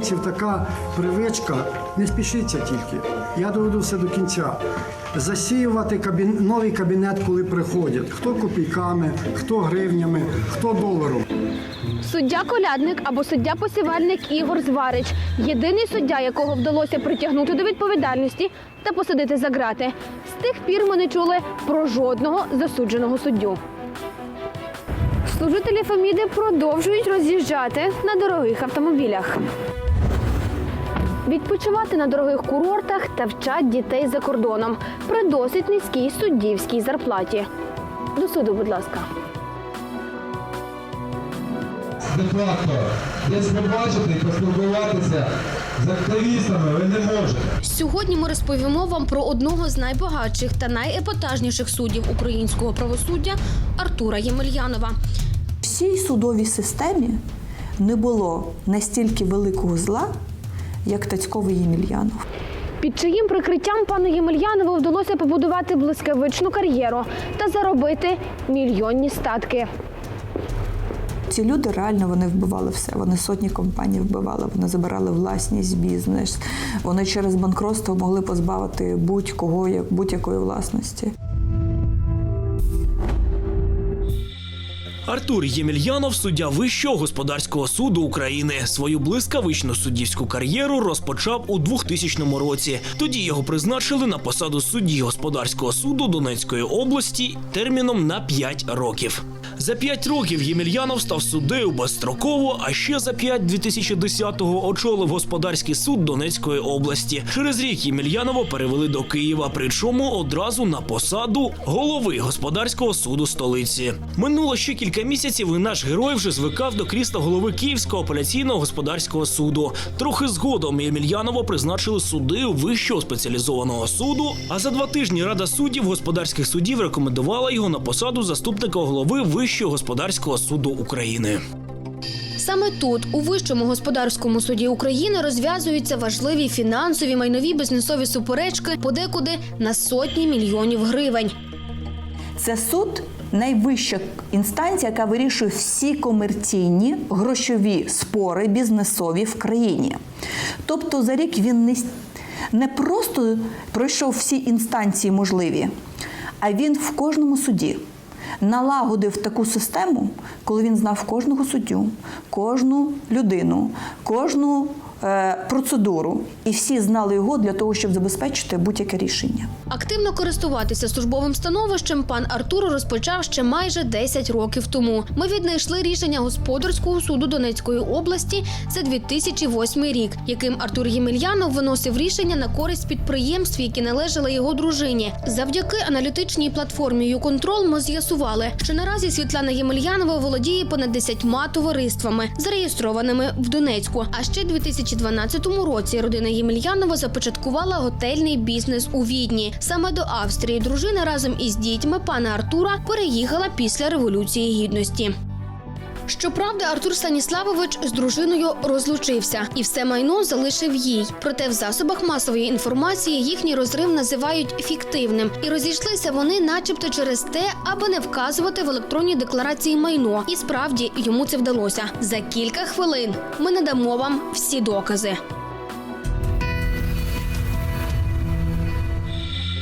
Українців така привичка, не спішіться тільки. Я доведу все до кінця. Засіювати кабін... новий кабінет, коли приходять. Хто копійками, хто гривнями, хто доларом. Суддя колядник або суддя посівальник Ігор Зварич єдиний суддя, якого вдалося притягнути до відповідальності та посадити за ґрати. З тих пір ми не чули про жодного засудженого суддю. Служителі Феміди продовжують роз'їжджати на дорогих автомобілях. Відпочивати на дорогих курортах та вчать дітей за кордоном при досить низькій суддівській зарплаті. До суду, будь ласка. де-факто десь побачити і поспілкуватися з активістами ви не можете. Сьогодні ми розповімо вам про одного з найбагатших та найепатажніших суддів українського правосуддя Артура Ємельянова. всій судовій системі не було настільки великого зла, як Тацьковий Ємельянов. Під чиїм прикриттям пану Ємельянову вдалося побудувати блискавичну кар'єру та заробити мільйонні статки. Ці люди реально вони вбивали все. Вони сотні компаній вбивали, вони забирали власність, бізнес. Вони через банкротство могли позбавити будь-кого як- будь-якої власності. Артур Ємельянов, суддя Вищого господарського суду України, свою блискавичну суддівську кар'єру розпочав у 2000 році. Тоді його призначили на посаду судді господарського суду Донецької області терміном на 5 років. За 5 років Ємельянов став суддею безстроково, а ще за 5 2010-го очолив господарський суд Донецької області. Через рік Ємельянова перевели до Києва, причому одразу на посаду голови господарського суду столиці. Минуло ще кілька місяців, і наш герой вже звикав до крісла голови Київського апеляційного господарського суду. Трохи згодом Ємельянова призначили суддею вищого спеціалізованого суду. А за два тижні Рада суддів господарських судів рекомендувала його на посаду заступника голови Вищого господарського суду України. Саме тут, у Вищому господарському суді України, розв'язуються важливі фінансові майнові бізнесові суперечки, подекуди на сотні мільйонів гривень. Це суд найвища інстанція, яка вирішує всі комерційні грошові спори бізнесові в країні. Тобто за рік він не, не просто пройшов всі інстанції можливі, а він в кожному суді налагодив таку систему, коли він знав кожного суддю, кожну людину, кожну процедуру, і всі знали його для того, щоб забезпечити будь-яке рішення. Активно користуватися службовим становищем пан Артур розпочав ще майже 10 років тому. Ми віднайшли рішення господарського суду Донецької області за 2008 рік, яким Артур Ємельянов виносив рішення на користь підприємств, які належали його дружині. Завдяки аналітичній платформі «Юконтрол» ми з'ясували, що наразі Світлана Ємельянова володіє понад 10 товариствами, зареєстрованими в Донецьку. А ще 2012 році родина Ємельянова започаткувала готельний бізнес у Відні. Саме до Австрії дружина разом із дітьми пана Артура переїхала після революції гідності. Щоправда, Артур Станіславович з дружиною розлучився і все майно залишив їй. Проте в засобах масової інформації їхній розрив називають фіктивним, і розійшлися вони, начебто, через те, аби не вказувати в електронній декларації майно. І справді йому це вдалося. За кілька хвилин ми надамо вам всі докази.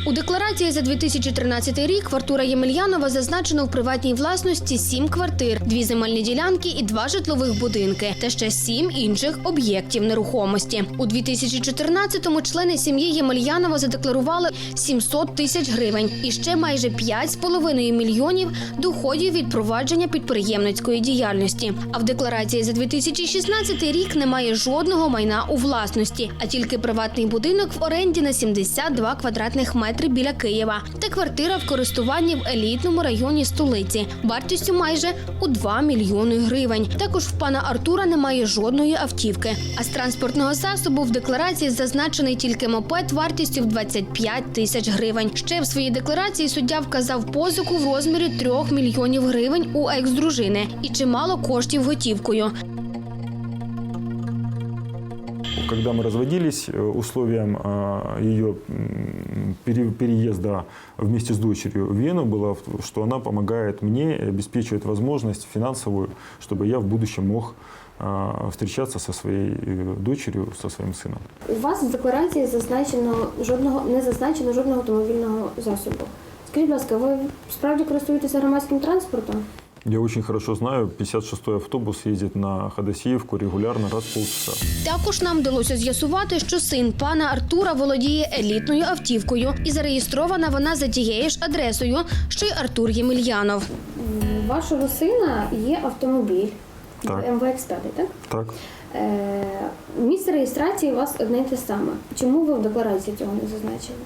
У декларації за 2013 рік в Ємельянова зазначено в приватній власності сім квартир, дві земельні ділянки і два житлових будинки, та ще сім інших об'єктів нерухомості. У 2014-му члени сім'ї Ємельянова задекларували 700 тисяч гривень і ще майже 5,5 мільйонів доходів від провадження підприємницької діяльності. А в декларації за 2016 рік немає жодного майна у власності, а тільки приватний будинок в оренді на 72 квадратних метри біля Києва та квартира в користуванні в елітному районі столиці вартістю майже у 2 мільйони гривень. Також в пана Артура немає жодної автівки. А з транспортного засобу в декларації зазначений тільки мопед вартістю в 25 тисяч гривень. Ще в своїй декларації суддя вказав позику в розмірі 3 мільйонів гривень у екс-дружини і чимало коштів готівкою. когда мы разводились, э, условием э, ее м, пере- переезда вместе с дочерью в Вену было, в- что она помогает мне и обеспечивает возможность финансовую, чтобы я в будущем мог э, встречаться со своей э, дочерью, со своим сыном. У вас в декларації зазначено жодного не зазначено жодного автомобільного засобу. Скажіть, будь ласка, ви справді користуєтеся громадським транспортом? Я очень хорошо знаю, 56-й автобус ездит на Ходосеевку регулярно раз в полчаса. Також нам вдалося з'ясувати, що син пана Артура володіє елітною автівкою, і зареєстрована вона за тією ж адресою, що й Артур Ємельянов. У вашого сина є автомобіль Так. МВ X5, так? Так. Е, місце реєстрації у вас одне й те саме. Чому ви в декларації цього не зазначили?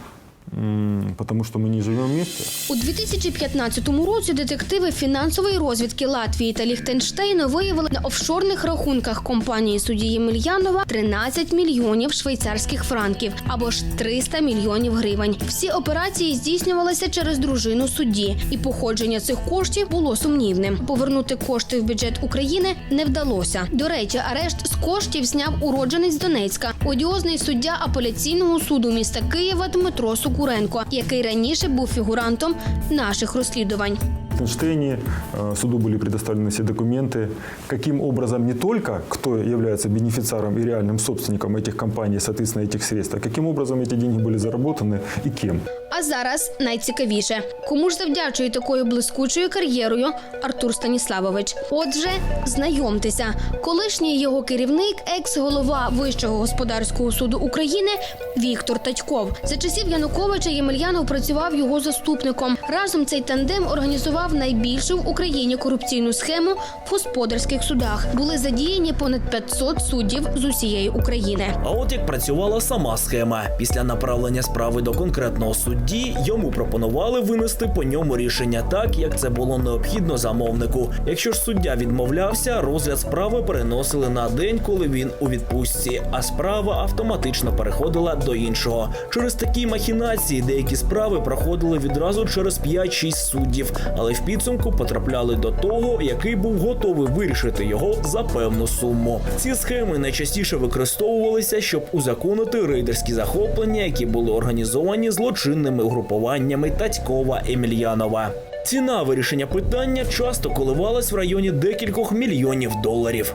М, Потому что мы не живем вместе. У 2015 році детективи фінансової розвідки Латвії та Ліхтенштейну виявили на офшорних рахунках компанії судді Ємельянова 13 мільйонів швейцарських франків або ж 300 мільйонів гривень. Всі операції здійснювалися через дружину судді, і походження цих коштів було сумнівним. Повернути кошти в бюджет України не вдалося. До речі, арешт з коштів зняв уродженець Донецька, одіозний суддя апеляційного суду міста Києва Дмитро Сукуренко, який раніше був фігурантом наших розслідувань. В Лихтенштейне э, суду были предоставлены все документы, каким образом не только кто является бенефициаром и реальным собственником этих компаний, соответственно, этих средств, а каким образом эти деньги были заработаны и кем. А зараз найцікавіше, кому ж завдячує такою блискучою кар'єрою Артур Станіславович. Отже, знайомтеся, колишній його керівник, екс-голова Вищого господарського суду України Віктор Татьков. За часів Януковича Ємельянов працював його заступником. Разом цей тандем організував найбільшу в Україні корупційну схему в господарських судах. Були задіяні понад 500 суддів з усієї України. А от як працювала сама схема. Після направлення справи до конкретного судді йому пропонували винести по ньому рішення так, як це було необхідно замовнику. Якщо ж суддя відмовлявся, розгляд справи переносили на день, коли він у відпустці, а справа автоматично переходила до іншого. Через такі махінації деякі справи проходили відразу через 5-6 суддів, але в підсумку потрапляли до того, який був готовий вирішити його за певну суму. Ці схеми найчастіше використовувалися, щоб узаконити рейдерські захоплення, які були організовані злочинними угрупуваннями Татькова Емельянова. Ціна вирішення питання часто коливалась в районі декількох мільйонів доларів.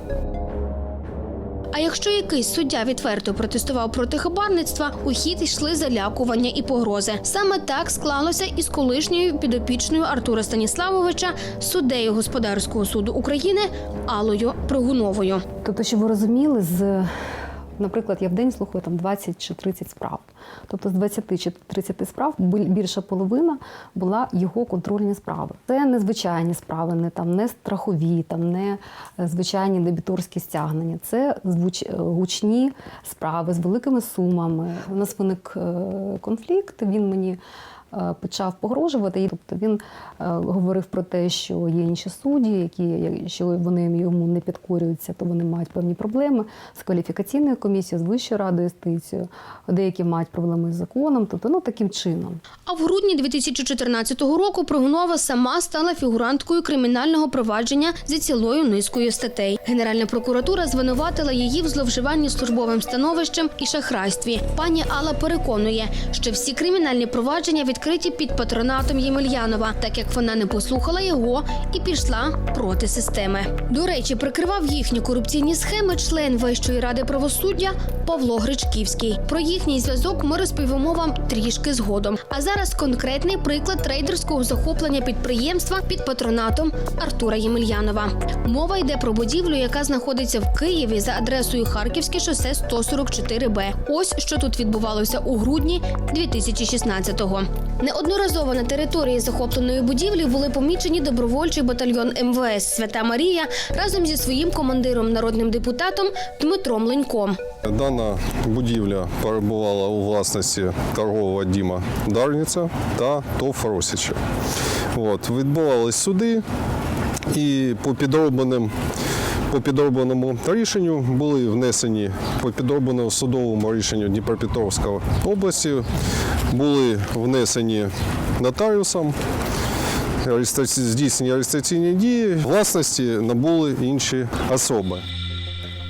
А якщо якийсь суддя відверто протестував проти хабарництва, у хід йшли залякування і погрози. Саме так склалося із колишньою підопічною Артура Станіславовича, суддею господарського суду України Алою Прогуновою. Тобто, щоб ви розуміли, з наприклад, я в день слухаю там 20 чи 30 справ. Тобто з 20 чи 30 справ більша половина була його контрольні справи. Це не звичайні справи, не там не страхові, там не е, звичайні дебіторські стягнення. Це е, гучні справи з великими сумами. У нас виник е, конфлікт. Він мені почав погрожувати. Тобто він е, говорив про те, що є інші судді, які якщо вони йому не підкорюються, то вони мають певні проблеми з кваліфікаційною комісією, з Вищою радою юстиції. Деякі мають проблеми з законом. Тобто, ну таким чином. А в грудні 2014 року Прогунова сама стала фігуранткою кримінального провадження за цілою низкою статей. Генеральна прокуратура звинуватила її в зловживанні службовим становищем і шахрайстві. Пані Алла переконує, що всі кримінальні провадження відкриті під патронатом Ємельянова, так як вона не послухала його і пішла проти системи. До речі, прикривав їхні корупційні схеми член Вищої ради правосуддя Павло Гречківський. Про їхній зв'язок ми розповімо вам трішки згодом. А зараз конкретний приклад трейдерського захоплення підприємства під патронатом Артура Ємельянова. Мова йде про будівлю, яка знаходиться в Києві за адресою Харківське шосе 144Б. Ось що тут відбувалося у грудні 2016-го. Неодноразово на території захопленої будівлі були помічені добровольчий батальйон МВС Свята Марія разом зі своїм командиром, народним депутатом Дмитром Леньком. Дана будівля перебувала у власності торгового Діма Дарниця та ТОВ Росіча. От, відбувались суди і по підробленим по підробленому рішенню були внесені по підробленому судовому рішенню Дніпропетровської області, були внесені нотаріусом здійснені реєстраційні дії, власності набули інші особи.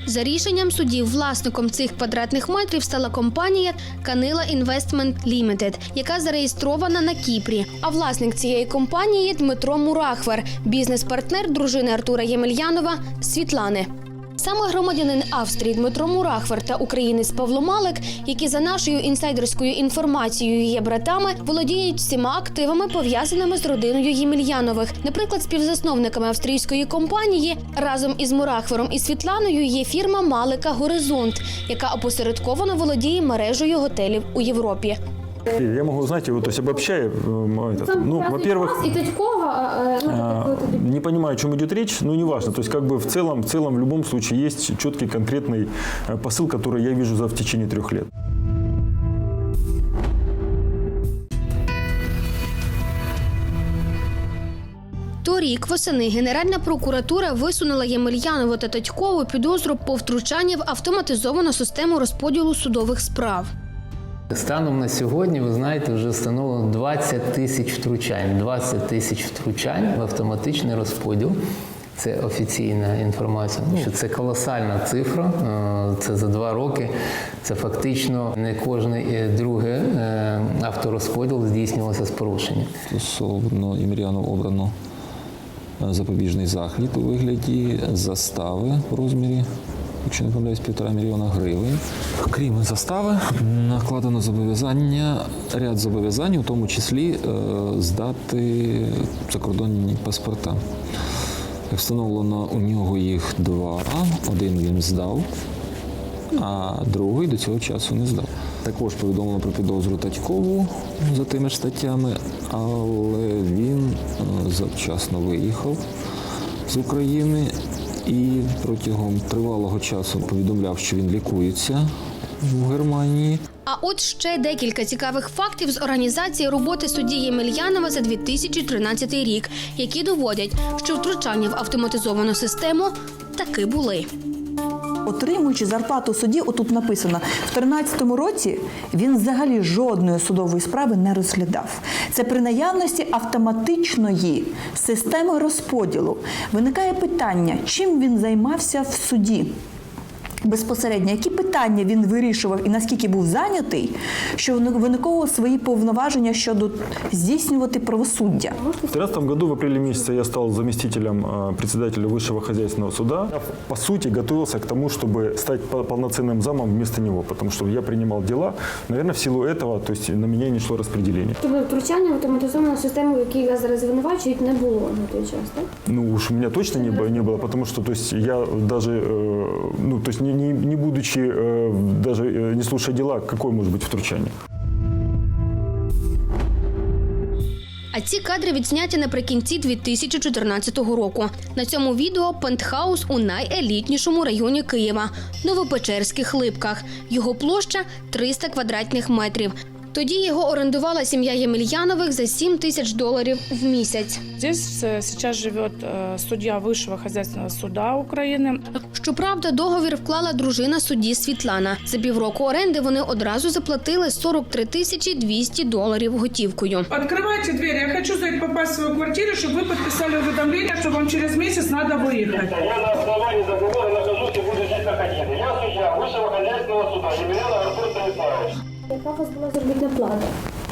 За рішенням судів, власником цих квадратних метрів стала компанія Канила Investment Limited, яка зареєстрована на Кіпрі. А власник цієї компанії Дмитро Мурахвер, бізнес-партнер дружини Артура Ємельянова Світлани. Саме громадянин Австрії Дмитро Мурахвер та українець Павло Малик, які за нашою інсайдерською інформацією є братами, володіють всіма активами, пов'язаними з родиною Ємельянових. Наприклад, співзасновниками австрійської компанії разом із Мурахвером і Світланою є фірма Малика Горизонт, яка опосередковано володіє мережею готелів у Європі. Я могу, знаете, вот, то есть обобщая, э, этот, Там ну, разный во-первых, класс и Титькова, э, ну, А, это какой-то Не понимаю, о чем идет речь, но неважно. То есть, как бы в целом, в целом, в любом случае есть четкий конкретный э, посыл, который я вижу за в течение трех лет. Торік восени Генеральна прокуратура висунула Ємельянову та Татькову підозру по втручанні в автоматизовану систему розподілу судових справ. Станом на сьогодні, ви знаєте, вже встановлено 20 тисяч втручань. 20 тисяч втручань в автоматичний розподіл. Це офіційна інформація. Що це колосальна цифра. е, Це за два роки. Це фактично не кожне друге авторозподіл здійснювався з порушенням. Стосовно Ємельяну обрано е, запобіжний захід у вигляді застави в розмірі, якщо не помиляюсь, півтора мільйона гривень. Крім застави, накладено зобов'язання, ряд зобов'язань, у тому числі е, здати закордонні паспорта. Встановлено, у нього їх два. Один він здав, а другий до цього часу не здав. Також повідомлено про підозру Татькову за тими ж статтями, але він е, завчасно виїхав з України і протягом тривалого часу повідомляв, що він лікується в Германії. А от ще декілька цікавих фактів з організації роботи судді Ємельянова за 2013 рік, які доводять, що втручання в автоматизовану систему таки були. Отримуючи зарплату судді, отут написано, в 2013 році він взагалі жодної судової справи не розглядав. Це при наявності автоматичної системи розподілу. Виникає питання, чим він займався в суді Безпосередньо, які питання він вирішував і наскільки був зайнятий, що виниковував свої повноваження щодо здійснювати правосуддя. В 2013 году, в апреле месяце, я стал заместителем э, председателя Высшего хозяйственного суда. Я, по сути, готовился к тому, чтобы стать пол- полноценным замом вместо него, потому что я принимал дела. Наверное, в силу этого, то есть на меня не шло распределение. Тобто втручання в автоматизовану систему, в якій вас зараз звинувачують, не було на той час, так? Ну уж у меня точно не было, не было потому что то есть, я даже, э, ну, то есть не, не, не будучи, э, даже э, не слушая дела, какое может быть втручание? А ці кадри відзняті наприкінці 2014 року. На цьому відео пентхаус у найелітнішому районі Києва Новопечерських Липках. Його площа 300 квадратних метрів. Тоді його орендувала сім'я Ємельянових за 7 тисяч доларів в місяць. Здесь э, сейчас живет э, судья Высшего хозяйственного суда Украины. Щоправда, договір вклала дружина судді Світлана. За півроку оренди вони одразу заплатили 43 тисячі 200 доларів готівкою. Открывайте двери. Я хочу зайти попасть в свою квартиру, чтобы вы подписали уведомление, что вам через месяц надо выехать. Я на основании договора нахожусь и буду здесь находиться. Я судья Высшего хозяйственного суда Емельян Артур Станиславович. яка у вас була заробітна плата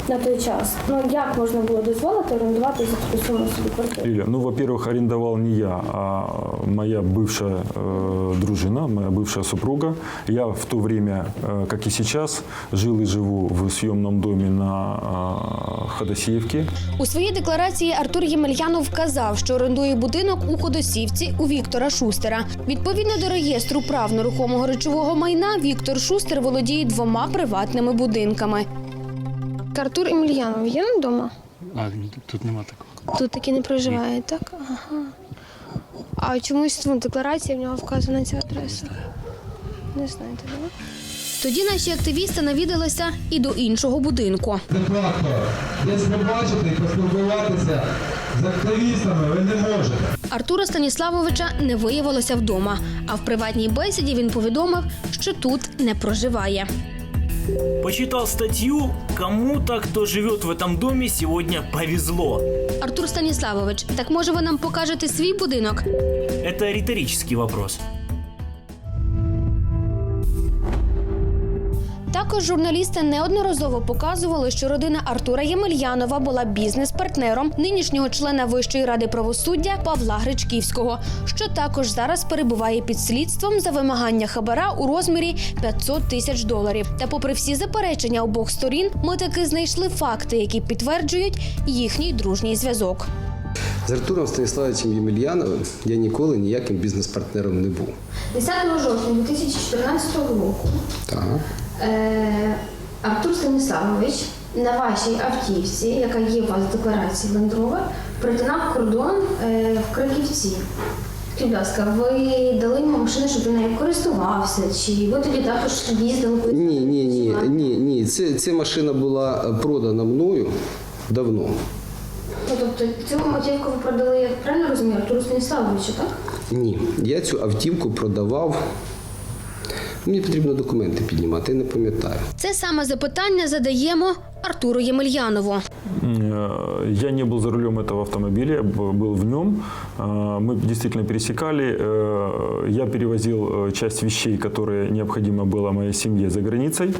на той час? Ну як можна було дозволити орендувати за таку суму собі квартиру? Лиля, ну, во-первых, арендовал не я, а моя бывшая э, дружина, моя бывшая супруга. Я в то время, э, как и сейчас, жил и живу в съемном доме на э, Ходосеевке. У своїй декларації Артур Ємельянов вказав, що орендує будинок у Ходосівці у Віктора Шустера. Відповідно до реєстру прав нерухомого речового майна, Віктор Шустер володіє двома приватними будинками. Артур Ємельянов є вдома? А тут нема такого. Тут таки не проживає, так? Ага. А чомусь в декларації в нього вказана ця адреса. Не знаєте, так? Тоді наші активісти навідалися і до іншого будинку. Де-факто, десь побачити поспілкуватися з активістами ви не можете. Артура Станіславовича не виявилося вдома, а в приватній бесіді він повідомив, що тут не проживає. Почитал статью «Кому-то, кто живет в этом доме, сегодня повезло». Артур Станіславович, так може ви нам покажете свій будинок? Это риторический вопрос. Також журналісти неодноразово показували, що родина Артура Ємельянова була бізнес-партнером нинішнього члена Вищої ради правосуддя Павла Гречківського, що також зараз перебуває під слідством за вимагання хабара у розмірі 500 тисяч доларів. Та, попри всі заперечення обох сторін, ми таки знайшли факти, які підтверджують їхній дружній зв'язок. З Артуром Станіславовичем Ємельяновим я ніколи ніяким бізнес-партнером не був. 10 жовтня 2014 року Так. Е, Артур Станіславович на вашій автівці, яка є у вас в декларації Land Rover, кордон е, в Краківці. Будь ласка, ви дали йому машину, щоб він нею користувався? Чи ви тоді також їздили? Ні, ні, ні, ні, ні. Це, ця машина була продана мною давно. Ну, тобто цю автівку ви продали, я правильно розумію, Артуру Станіславовичу, так? Ні. Я цю автівку продавав. Мені потрібно документи піднімати, не пам'ятаю. Це саме запитання задаємо Артуру Ємельянову. Э, Я не был за рулем этого автомобиля, я б- был в нем. Э, Мы действительно пересекали. Э, Я перевозил э, часть вещей, которые необходимо было моей семье за границей.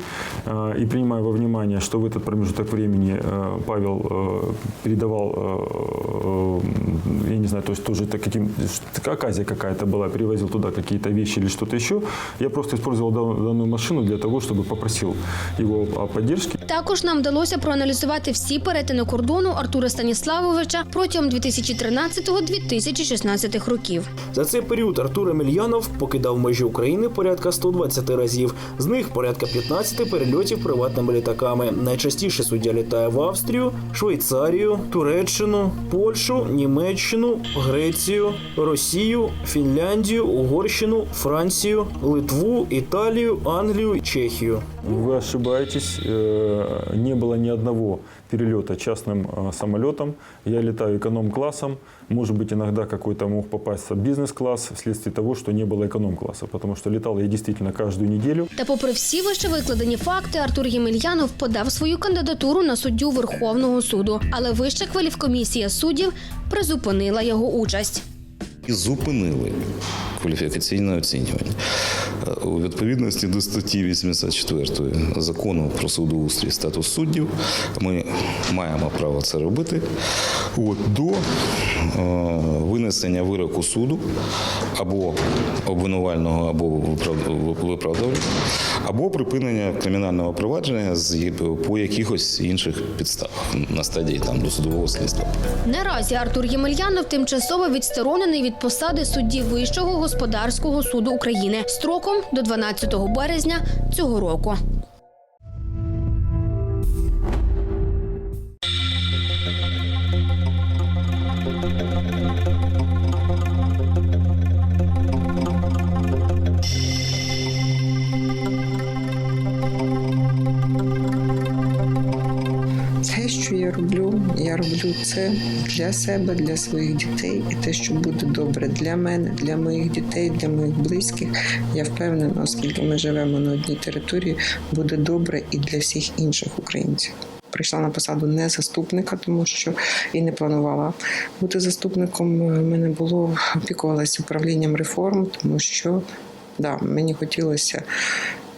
Э, И принимая во внимание, что в этот промежуток времени э, Павел э, передавал, э, э, я не знаю, то есть тоже это каким, что- оказия какая-то была, перевозил туда какие-то вещи или что-то еще, я просто использовал дан- данную машину для того, чтобы попросил его о поддержке. Також нам вдалося проаналізувати всі перетини кордону Артура Станіславовича протягом 2013-2016 років. За цей період Артур Емельянов покидав межі України порядка 120 разів. З них порядка 15 перельотів приватними літаками. Найчастіше суддя літає в Австрію, Швейцарію, Туреччину, Польщу, Німеччину, Грецію, Росію, Фінляндію, Угорщину, Францію, Литву, Італію, Англію, Чехію. Вы ошибаетесь, э, не было ни одного перелета частным э, самолетом. Я летаю эконом-классом. Может быть, иногда какой-то мог попасться бизнес-класс вследствие того, что не было эконом-класса, потому что летал я действительно каждую неделю. Та, попри всі вище викладені факти, Артур Ємельянов подав свою кандидатуру на суддю Верховного суду, але вища кваліфкомісія суддів призупинила його участь. і зупинили кваліфікаційне оцінювання. Е, У відповідності до статті 84 закону про судоустрій статус суддів ми маємо право це робити от, до е, винесення вироку суду або обвинувального, або виправ- або припинення кримінального провадження з по якихось інших підставах на стадії там досудового слідства. Наразі Артур Ємельянов тимчасово відсторонений від посади судді Вищого господарського суду України строком до 12 березня цього року. Для себе, для своїх дітей, і те, що буде добре для мене, для моїх дітей, для моїх близьких. Я впевнена, оскільки ми живемо на одній території, буде добре і для всіх інших українців. Прийшла на посаду не заступника, тому що і не планувала бути заступником. Мене було опікувалася управлінням реформ, тому що да, мені хотілося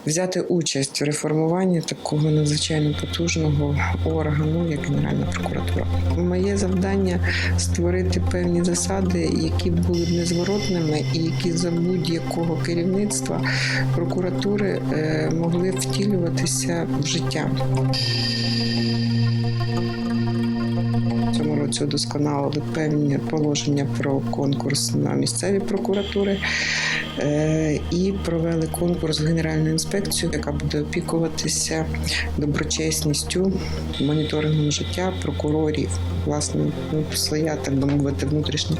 взяти участь в реформуванні такого надзвичайно потужного органу, як Генеральна прокуратура. Моє завдання створити певні засади, які були б незворотними, і які за будь-якого керівництва прокуратури е, могли втілюватися в життя. Році удосконалили певні положення про конкурс на місцеві прокуратури і провели конкурс в Генеральну інспекцію, яка буде опікуватися доброчесністю, моніторингом життя прокурорів. Власне, ну, своя, так би мовити, внутрішня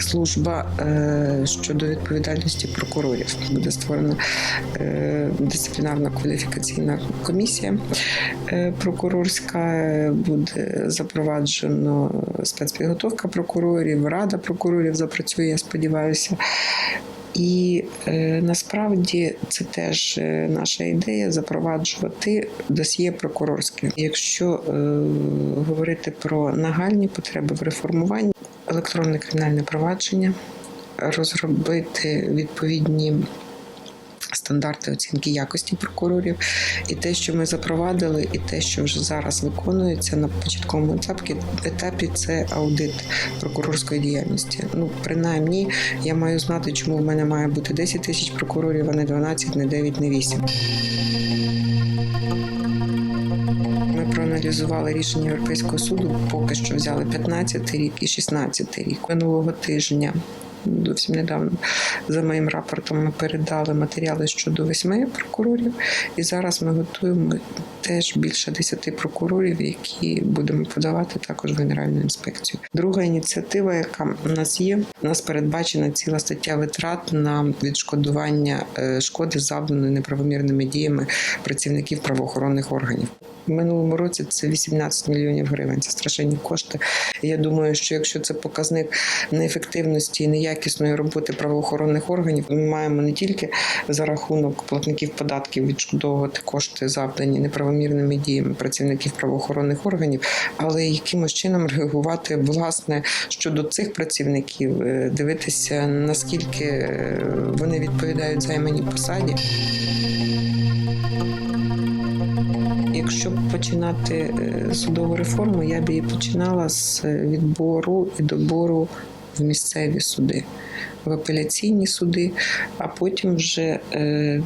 служба е, щодо відповідальності прокурорів. Буде створена е, дисциплінарна кваліфікаційна комісія е, прокурорська, е, буде запроваджено спецпідготовка прокурорів, рада прокурорів запрацює, я сподіваюся. І е, насправді це теж е, наша ідея запроваджувати досьє прокурорське. Якщо е, говорити про нагальні потреби в реформуванні, електронне кримінальне провадження, розробити відповідні стандарти оцінки якості прокурорів, і те, що ми запровадили, і те, що вже зараз виконується на початковому етапі, етапі це аудит прокурорської діяльності. Ну, принаймні, я маю знати, чому в мене має бути 10 тисяч прокурорів, а не 12, не 9, не 8. Ми проаналізували рішення Європейського суду. Поки що взяли 15 рік і 16 рік. Минулого тижня. Зовсім недавно за моїм рапортом ми передали матеріали щодо восьми прокурорів, і зараз ми готуємо теж більше 10 прокурорів, які будемо подавати також в Генеральну інспекцію. Друга ініціатива, яка у нас є, у нас передбачена ціла стаття витрат на відшкодування е, шкоди, завданої неправомірними діями працівників правоохоронних органів. Минулому році це 18 мільйонів гривень. Це страшенні кошти. Я думаю, що якщо це показник неефективності і неякісної роботи правоохоронних органів, ми маємо не тільки за рахунок платників податків відшкодовувати кошти, завдані неправомірними діями працівників правоохоронних органів, але якимось чином реагувати власне щодо цих працівників, е, дивитися наскільки е, вони відповідають займаній посаді. Якщо починати е, судову реформу, я б її починала з відбору і добору в місцеві суди, в апеляційні суди, а потім вже е, е,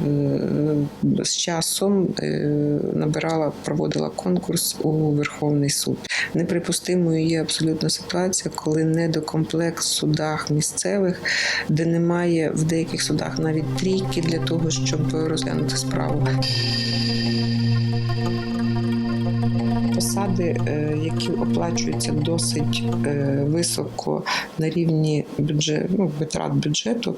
з часом набирала, проводила конкурс у Верховний суд. Неприпустимою є абсолютно ситуація, коли недокомплект в судах місцевих, де немає в деяких судах навіть трійки для того, щоб розглянути справу. Посади, е, які оплачуються досить е, високо на рівні бюджет, ну, витрат бюджету,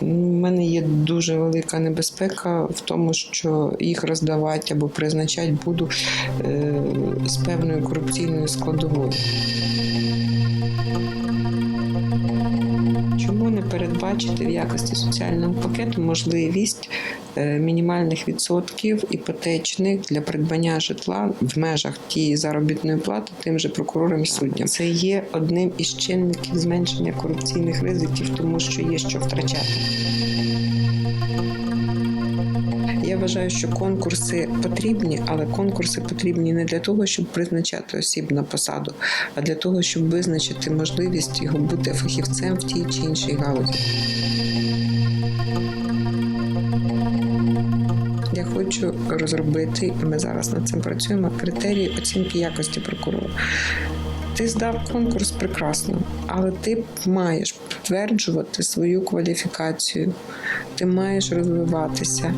у мене є дуже велика небезпека в тому, що їх роздавати або призначати буду е, з певною корупційною складовою. Чому не передбачити в якості соціального пакету можливість мінімальних відсотків іпотечних для придбання житла в межах тієї заробітної плати тим же прокурорам і суддям? Це є одним із чинників зменшення корупційних ризиків, тому що є що втрачати. Я вважаю, що конкурси потрібні, але конкурси потрібні не для того, щоб призначати осіб на посаду, а для того, щоб визначити можливість його бути фахівцем в тій чи іншій галузі. Хочу розробити, і ми зараз над цим працюємо, критерії оцінки якості прокурора. Ти здав конкурс прекрасно, але ти маєш підтверджувати свою кваліфікацію, ти маєш розвиватися.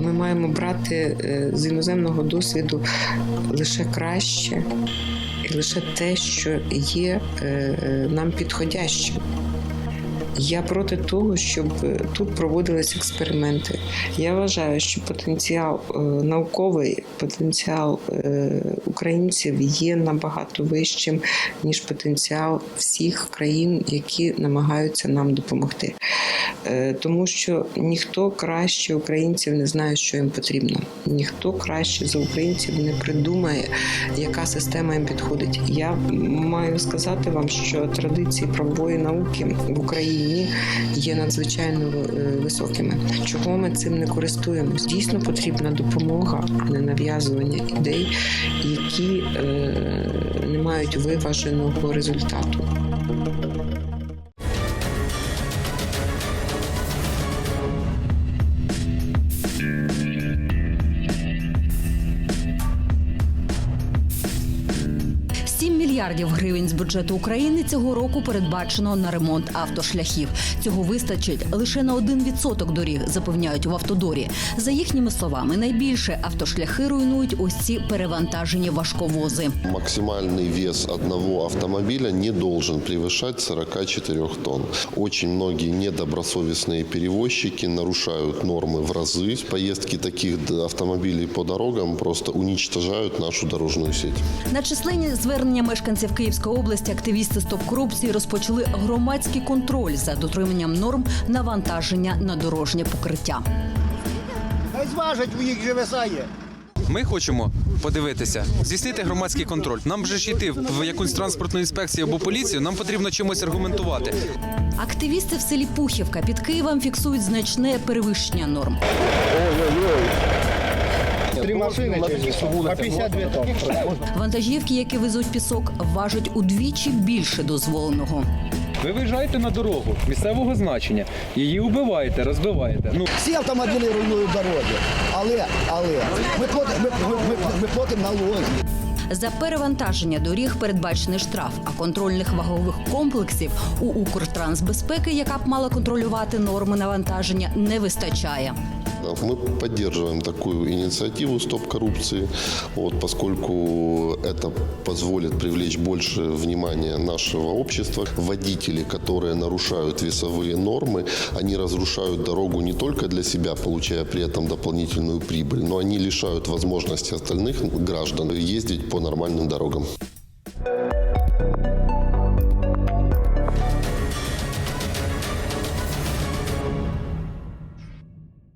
Ми маємо брати е, з іноземного досвіду лише краще і лише те, що є е, е, нам підходящим. Я проти того, щоб е, тут проводились експерименти. Я вважаю, що потенціал е, науковий, потенціал е, українців є набагато вищим, ніж потенціал всіх країн, які намагаються нам допомогти. Тому що ніхто краще українців не знає, що їм потрібно. Ніхто краще за українців не придумає, яка система їм підходить. Я маю сказати вам, що традиції правової науки в Україні є надзвичайно е, високими. Чого ми цим не користуємось? Дійсно потрібна допомога, а не нав'язування ідей, які е, не мають виваженого результату. мільярдів гривень з бюджету України цього року передбачено на ремонт автошляхів. Цього вистачить лише на 1% доріг, запевняють в автодорі. За їхніми словами, найбільше автошляхи руйнують ось ці перевантажені важковози. Максимальный вес одного автомобиля не должен превышать 44 тонн. Очень многие недобросовестные перевозчики нарушают нормы в разы. Поездки таких автомобилей по дорогам просто уничтожают нашу дорожную сеть. На численні звернення мешканців Київської області активісти стоп корупції розпочали громадський контроль за дотриманням норм навантаження на дорожнє покриття. Хай зважать, у їх же весає. Ми хочемо подивитися, здійснити громадський контроль. Нам же ж йти в якусь транспортну інспекцію або поліцію. Нам потрібно чимось аргументувати. Активісти в селі Пухівка під Києвом фіксують значне перевищення норм. Три машини по 52 тонни. Вантажівки, які везуть пісок, важать удвічі більше дозволеного. Ви виїжджаєте на дорогу місцевого значення, її убиваєте, розбиваєте. Ну Всі автомобілі руйнують дороги. Але, але ми платимо, ми, ми, ми, ми платимо налоги. За перевантаження доріг передбачений штраф, а контрольних вагових комплексів у Укртрансбезпеки, яка б мала контролювати норми навантаження, не вистачає. Мы поддерживаем такую инициативу «Стоп коррупции», вот, поскольку это позволит привлечь больше внимания нашего общества. Водители, которые нарушают весовые нормы, они разрушают дорогу не только для себя, получая при этом дополнительную прибыль, но они лишают возможности остальных граждан ездить по нормальным дорогам.